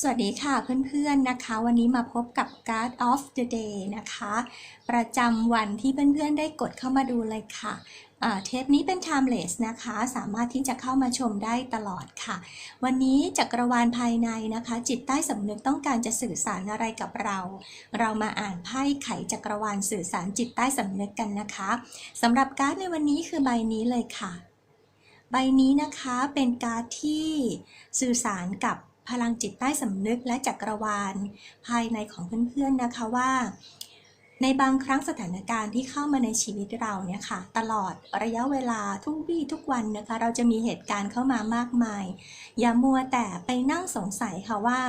สวัสดีค่ะเพื่อนๆนะคะ วันนี้มาพบกับ Card of the Day นะคะ ประจำวันที่เพื่อนๆได้กดเข้ามาดูเลยค่ะเทปนี้เป็น timeless นะคะ สามารถที่จะเข้ามาชมได้ตลอดค่ะ วันนี้จักรวาลภายในนะคะ จิตใต้สำนึกต้องการจะสื่อสารอะไรกับเรา เรามาอ่านไพ่ไขจักรวาลสื่อสารจิตใต้สำนึกกันนะคะสำหรับการ์ดในวันนี้คือใบนี้เลยค่ะ ใบนี้นะคะเป็นการ์ดที่สื่อสารกับ พลังจิตใต้สำนึกและจักรวาล ภายในของเพื่อนๆนะคะว่า ในบางครั้งสถานการณ์ที่เข้ามาในชีวิตเราเนี่ยค่ะ ตลอดระยะเวลาทุกวี่ทุกวันนะคะ เราจะมีเหตุการณ์เข้ามามากมาย อย่ามัวแต่ไปนั่งสงสัยค่ะว่า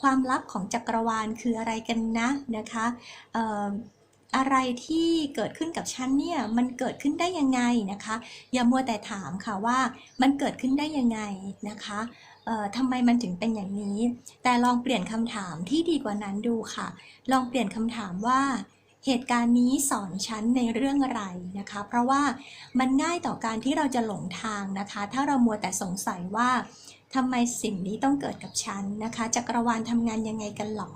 ความลับของจักรวาลคืออะไรกันนะนะคะ อะไรที่เกิดขึ้นกับฉันเนี่ยมันเกิดขึ้นได้ยังไงนะคะ อย่ามัวแต่ถามค่ะว่ามันเกิดขึ้นได้ยังไงนะคะทำไมมันถึงเป็นอย่างนี้ แต่ลองเปลี่ยนคำถามที่ดีกว่านั้นดูค่ะ ลองเปลี่ยนคำถามว่าเหตุการณ์นี้สอนฉันในเรื่องอะไรนะคะ เพราะว่ามันง่ายต่อการที่เราจะหลงทางนะคะ ถ้าเรามัวแต่สงสัยว่า ทำไมสิ่งนี้ต้องเกิดกับฉันนะคะ จักรวาลทำงานยังไงกันหรอ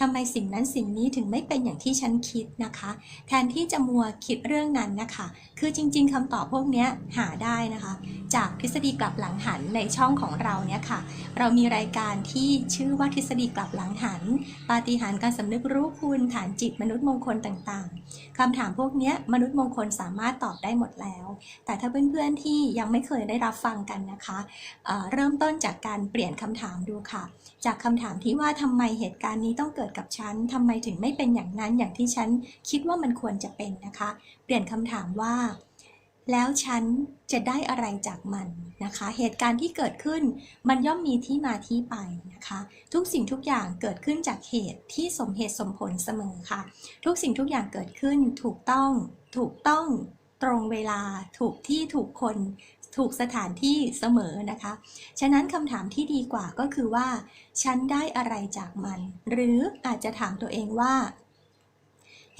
ทำไมสิ่งนั้นสิ่งนี้ถึงไม่เป็นอย่างที่ฉันคิดนะคะ แทนที่จะมัวคิดเรื่องนั้นนะคะ คือจริง ๆคำตอบพวกนี้หาได้นะคะ จากทฤษฎีกลับหลังหันในช่องของเราเนี่ยค่ะ เรามีรายการที่ชื่อว่าทฤษฎีกลับหลังหัน ปาฏิหาริย์การสำนึกรู้คุณฐานจิตมนุษย์มงคลต่างๆคำถามพวกนี้มนุษย์มงคลสามารถตอบได้หมดแล้ว แต่ถ้าเพื่อนๆที่ยังไม่เคยได้รับฟังกันนะคะเเริ่มต้น้นจากการเปลี่ยนคำถามดูค่ะ จากคำถามที่ว่าทำไมเหตุการณ์นี้ต้องเกิดกับฉันทำไมถึงไม่เป็นอย่างนั้นอย่างที่ฉันคิดว่ามันควรจะเป็นนะคะ เปลี่ยนคำถามว่า แล้วฉันจะได้อะไรจากมันนะคะ เหตุการณ์ที่เกิดขึ้นมันย่อมมีที่มาที่ไปนะคะ ทุกสิ่งทุกอย่างเกิดขึ้นจากเหตุที่สมเหตุสมผลเสมอค่ะ ทุกสิ่งทุกอย่างเกิดขึ้นถูกต้องถูกต้องตรงเวลาถูกที่ถูกคน ถูกสถานที่เสมอนะคะ ฉะนั้นคำถามที่ดีกว่าก็คือว่า ฉันได้อะไรจากมัน หรืออาจจะถามตัวเองว่า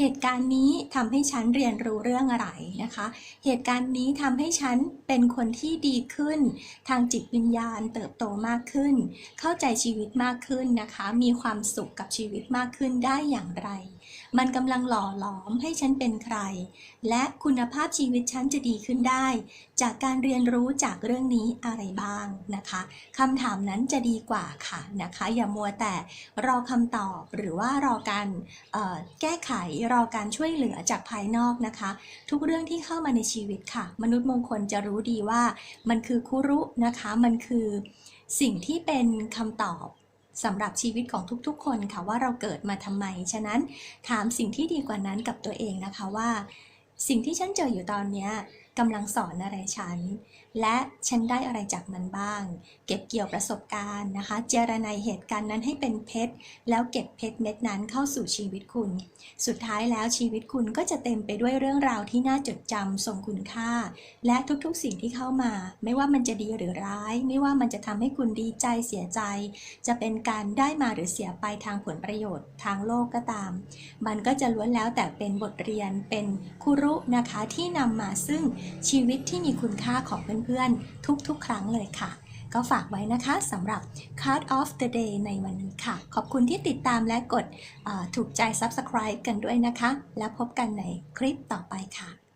เหตุการณ์นี้ทำให้ฉันเรียนรู้เรื่องอะไรนะคะ เหตุการณ์นี้ทำให้ฉันเป็นคนที่ดีขึ้น ทางจิตวิญญาณเติบโตมากขึ้น เข้าใจชีวิตมากขึ้นนะคะ มีความสุขกับชีวิตมากขึ้นได้อย่างไรมันกำลังหล่อหลอมให้ฉันเป็นใคร และคุณภาพชีวิตฉันจะดีขึ้นได้ จากการเรียนรู้จากเรื่องนี้อะไรบ้างนะคะคำถามนั้นจะดีกว่าค่ะนะคะ อย่ามัวแต่รอคำตอบหรือว่ารอการแก้ไขรอการช่วยเหลือจากภายนอกนะคะ ทุกเรื่องที่เข้ามาในชีวิตค่ะ มนุษย์มงคลจะรู้ดีว่ามันคือคุรุนะคะ มันคือสิ่งที่เป็นคำตอบ สำหรับชีวิตของทุกๆ คนค่ะว่าเราเกิดมาทำไม ฉะนั้นถามสิ่งที่ดีกว่านั้นกับตัวเองนะคะว่า สิ่งที่ฉันเจออยู่ตอนนี้กำลังสอนอะไรฉันและฉันได้อะไรจากมันบ้าง เก็บเกี่ยวประสบการณ์นะคะ เจรนายเหตุการณ์นั้นให้เป็นเพชร แล้วเก็บเพชรเม็ดนั้นเข้าสู่ชีวิตคุณ สุดท้ายแล้วชีวิตคุณก็จะเต็มไปด้วยเรื่องราวที่น่าจดจำทรงคุณค่า และทุกๆสิ่งที่เข้ามา ไม่ว่ามันจะดีหรือร้าย ไม่ว่ามันจะทำให้คุณดีใจเสียใจ จะเป็นการได้มาหรือเสียไปทางผลประโยชน์ ทางโลกก็ตาม มันก็จะล้วนแล้วแต่เป็นบทเรียนเป็นคุรุนะคะที่นำมาซึ่งชีวิตที่มีคุณค่าของเพื่อนๆ ทุกๆ ครั้งเลยค่ะ ก็ฝากไว้นะคะสำหรับ Card of the Day ในวันนี้ค่ะ ขอบคุณที่ติดตามและกดถูกใจ Subscribe กันด้วยนะคะ แล้วพบกันในคลิปต่อไปค่ะ